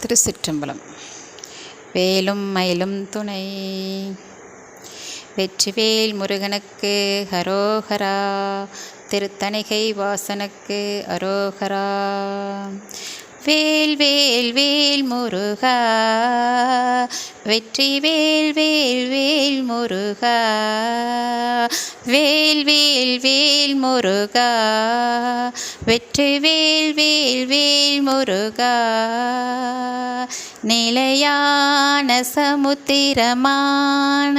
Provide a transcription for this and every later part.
திருச்சிற்றம்பலம். வேலும் மயிலும் துணை. வெற்றிவேல் முருகனுக்கு ஹரோஹரா. திருத்தணிகை வாசனுக்கு அரோஹரா. வேல் வேல் வேல் முருகா. வெற்றி வேல் வேல் வேல் முருகா. வேல் வேல் வேல் முருகா. வெற்றி வேல் வேல் வேல் முருகா. நிலையான சமுத்திரமான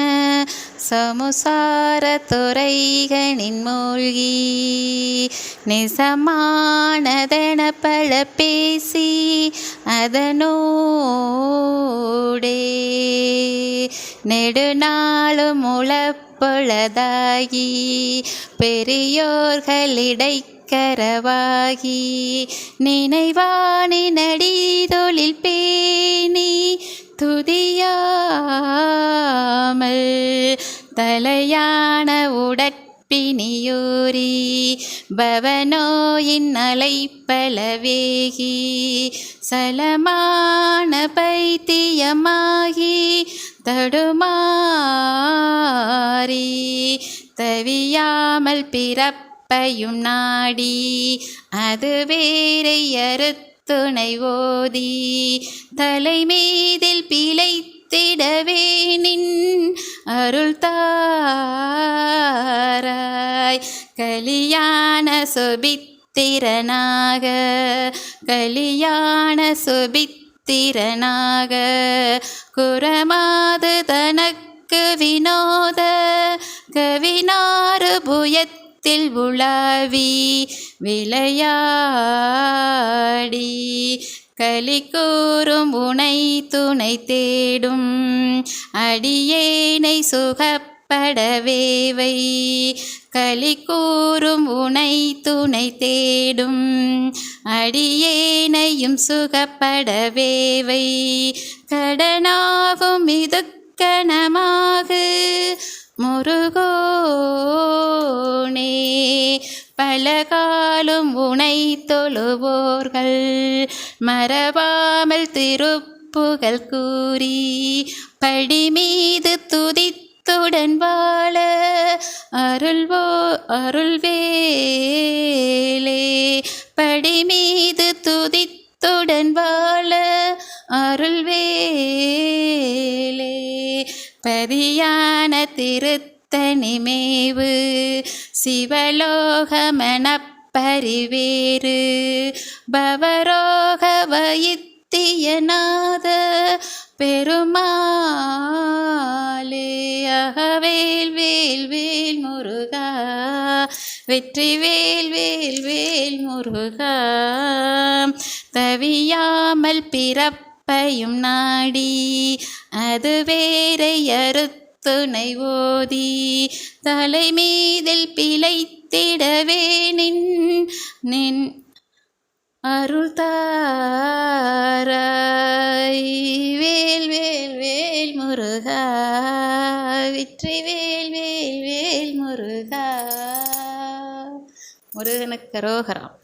சமுசார துறைகளின் மூழ்கி நிசமானதென பல பேசி அதனோடே நெடுநாளும் உழப்பொழதாகி பெரியோர்களிடை கரவாகி நினைவானி நடிதொழில் பேணி துதியாமல் தலையான உடற்பினியூரி பவனோயின் அலைப்பலவேகி சலமான பைத்தியமாகி தடுமாறி தவியாமல் பிறப்பையும் நாடி அது வேறை அறுத்துணை ஓதி தலைமீதில் பிழைத்து பிழைத்திடவே நின் அருள் தாராய். கலியான சுபித்திரனாக கலியான சுபித்திரனாக. குரமாது தனக்கு வினோத கவினாறு புயத்தில் உலாவி விளையாடி. களி கூறும் உனை துணை தேடும். அடியேனை சுகப்படவேவை களி கூறும் உனை துணை தேடும். அடியேனையும் சுகப்படவேவை கடனாகும் இது கணமாக முருகோனே பலகாலும் உனை தொழுவோர்கள். மறவாமல் திருப்புகள் கூறி படிமீது துதித்துடன் வாழ அருள்வோ அருள்வேலே. படிமீது துதித்துடன் வாழ அருள்வேலே. பதியான திருத்தனிமேவு சிவலோகமனப் பரிவேறு. பவரோக வைத்தியநாத பெருமாளே அகவேல் வேல் வேல் முருகா. வெற்றி வேல் வேல் வேல் முருகா. தவியாமல் பிறப்பையும் நாடி அது வேறை அறுத்துணை ஓதி தலைமீதில் பிழைத்து நின் நின் அருள் தாராய். வேல் வேல் வேல் முருகா வெற்றி வேல் வேல் வேல் முருகா. முருகனுக்கு ரோகரம்